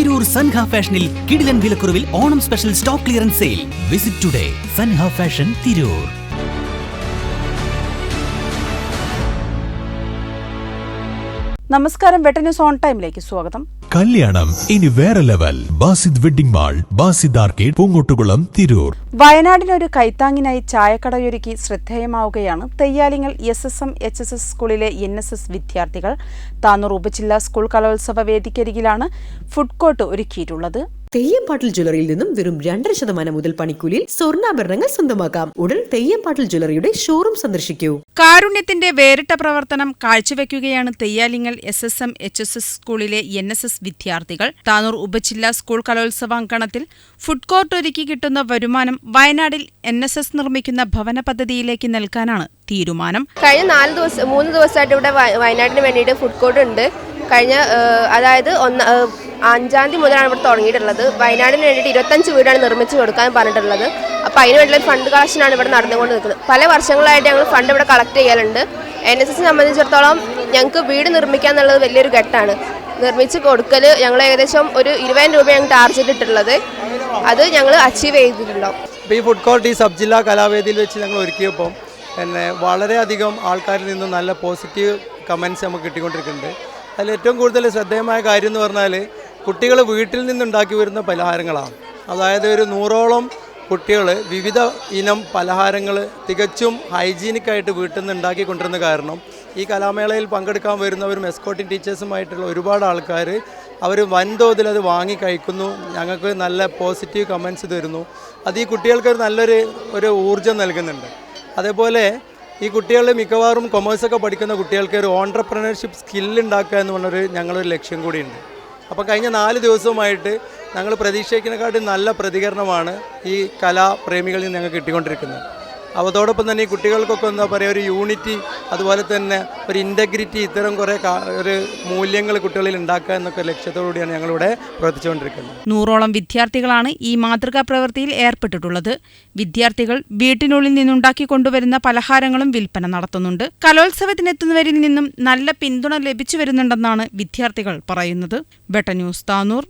തിരൂർ സൻഹ ഫാഷനിൽ കിടിലൻ വിലക്കുറവിൽ Onam special stock clearance sale. Visit today Sanha fashion Tirur. നമസ്കാരം വെട്ടന്യൂസ് ഓൺ ടൈമിലേക്ക് സ്വാഗതം. കല്യാണം. ഇനി വേറെ level Basid wedding mall Basid arcade Poongottukulam Tirur. വയനാടിനൊരു കൈത്താങ്ങിനായി ചായക്കടയൊരുക്കി ശ്രദ്ധേയമാവുകയാണ് Theyyalingal S S M H S S സ്കൂളിലെ എൻ എസ് എസ് വിദ്യാർത്ഥികൾ. താനൂർ ഉപജില്ലാ സ്കൂൾ കലോത്സവ വേദിക്കരികിലാണ് ഫുഡ് കോർട്ട് ഒരുക്കിയിട്ടുള്ളത്. തെയ്യംപാട്ടിൽ ജ്വല്ലറിയിൽ നിന്നും വെറും രണ്ടര ശതമാനം മുതൽ പണിക്കൂലിയിൽ സ്വർണാഭരണങ്ങൾ സ്വന്തമാക്കാം. ഉടൻ തെയ്യംപാട്ടിൽ ജ്വല്ലറിയുടെ ഷോറൂം സന്ദർശിക്കൂ. കാരുണ്യത്തിന്റെ വേറിട്ട പ്രവർത്തനം കാഴ്ചവെക്കുകയാണ് Theyyalingal S S M H S S സ്കൂളിലെ എൻ എസ് എസ് വിദ്യാർത്ഥികൾ. താനൂർ ഉപജില്ലാ സ്കൂൾ കലോത്സവാങ്കണത്തിൽ ഫുഡ് കോർട്ട് ഒരുക്കി കിട്ടുന്ന വരുമാനം വയനാടിൽ എൻ എസ് എസ് നിർമ്മിക്കുന്ന ഭവന പദ്ധതിയിലേക്ക് നൽകാനാണ് തീരുമാനം. കഴിഞ്ഞ നാല് ദിവസം മൂന്ന് ദിവസമായിട്ട് ഇവിടെ വയ- വയനാടിന് വേണ്ടിയിട്ട് ഫുഡ് കോർട്ട് ഉണ്ട് കഴിഞ്ഞ അതായത് ഒന്ന് അഞ്ചാം തീയതി മുതലാണ് ഇവിടെ തുടങ്ങിയിട്ടുള്ളത്. വയനാടിന് വേണ്ടിയിട്ട് ഇരുപത്തഞ്ച് വീടാണ് നിർമ്മിച്ചു കൊടുക്കാൻ പറഞ്ഞിട്ടുള്ളത്. അപ്പോൾ അതിന് വേണ്ടിയുള്ള ഫണ്ട് കളക്ഷനാണ് ഇവിടെ നടന്നുകൊണ്ട് നിൽക്കുന്നത് പല വർഷങ്ങളായിട്ട് ഞങ്ങൾ ഫണ്ട് ഇവിടെ കളക്ട് ചെയ്യലുണ്ട്. എൻ എസ് എസ് സംബന്ധിച്ചിടത്തോളം ഞങ്ങൾക്ക് വീട് നിർമ്മിക്കുക എന്നുള്ളത് വലിയൊരു ഘട്ടമാണ് നിർമ്മിച്ച് കൊടുക്കൽ ഞങ്ങൾ ഏകദേശം ഒരു ഇരുപതിനായിരം രൂപ ഞങ്ങൾ ടാർജറ്റ് ഇട്ടിട്ടുള്ളത്. അത് ഞങ്ങൾ അച്ചീവ് ചെയ്തിട്ടുണ്ടാവും. ഇപ്പോൾ ഈ ഫുഡ് കോർട്ട് ഈ സബ് ജില്ലാ കലാവേദിയിൽ വെച്ച് ഞങ്ങൾ ഒരുക്കിയപ്പം പിന്നെ വളരെയധികം ആൾക്കാരിൽ നിന്ന് നല്ല പോസിറ്റീവ് കമൻസ് നമുക്ക് കിട്ടിക്കൊണ്ടിരിക്കുന്നുണ്ട്. അതിൽ ഏറ്റവും കൂടുതൽ ശ്രദ്ധേയമായ കാര്യം എന്ന് പറഞ്ഞാൽ കുട്ടികൾ വീട്ടിൽ നിന്നുണ്ടാക്കി വരുന്ന പലഹാരങ്ങളാണ്. അതായത് ഒരു നൂറോളം കുട്ടികൾ വിവിധ ഇനം പലഹാരങ്ങൾ തികച്ചും ഹൈജീനിക്കായിട്ട് വീട്ടിൽ നിന്ന് ഉണ്ടാക്കി കൊണ്ടിരുന്ന കാരണം ഈ കലാമേളയിൽ പങ്കെടുക്കാൻ വരുന്നവരും എസ്കോട്ടിംഗ് ടീച്ചേഴ്സുമായിട്ടുള്ള ഒരുപാട് ആൾക്കാർ അവർ വൻതോതിൽ അത് വാങ്ങി കഴിക്കുന്നു. ഞങ്ങൾക്ക് നല്ല പോസിറ്റീവ് കമൻസ് തരുന്നു. അത് ഈ കുട്ടികൾക്ക് നല്ലൊരു ഒരു ഊർജം നൽകുന്നുണ്ട്. അതേപോലെ ഈ കുട്ടികൾ മിക്കവാറും കൊമേഴ്സൊക്കെ പഠിക്കുന്ന കുട്ടികൾക്ക് ഒരു ഓൺട്രപ്രണർഷിപ്പ് സ്കില്ല് ഉണ്ടാക്കുക എന്ന് പറഞ്ഞൊരു ഞങ്ങളൊരു ലക്ഷ്യം കൂടിയുണ്ട്. അപ്പോൾ കഴിഞ്ഞ നാല് ദിവസവുമായിട്ട് ഞങ്ങൾ പ്രതീക്ഷിക്കുന്നതിനെക്കാട്ടും നല്ല പ്രതികരണമാണ് ഈ കലാപ്രേമികളിൽ നിന്ന് ഞങ്ങൾക്ക് കിട്ടിക്കൊണ്ടിരിക്കുന്നത്. അതോടൊപ്പം തന്നെ ഈ കുട്ടികൾക്കൊക്കെ എന്താ പറയുക ഒരു യൂണിറ്റി അതുപോലെ തന്നെ ഒരു ഇന്റഗ്രിറ്റി ഇത്തരം കുറേ ഒരു മൂല്യങ്ങൾ കുട്ടികളിൽ ഉണ്ടാക്കുക എന്നൊക്കെ ലക്ഷ്യത്തോടുകൂടിയാണ് ഞങ്ങളിവിടെ പ്രവർത്തിച്ചുകൊണ്ടിരിക്കുന്നത്. നൂറോളം വിദ്യാർത്ഥികളാണ് ഈ മാതൃകാ പ്രവൃത്തിയിൽ ഏർപ്പെട്ടിട്ടുള്ളത്. വിദ്യാർത്ഥികൾ വീട്ടിനുള്ളിൽ നിന്നുണ്ടാക്കി കൊണ്ടുവരുന്ന പലഹാരങ്ങളും വിൽപ്പന നടത്തുന്നുണ്ട്. കലോത്സവത്തിനെത്തുന്നവരിൽ നിന്നും നല്ല പിന്തുണ ലഭിച്ചു വരുന്നുണ്ടെന്നാണ് വിദ്യാർത്ഥികൾ പറയുന്നത്. ബെട്ട ന്യൂസ് താനൂർ.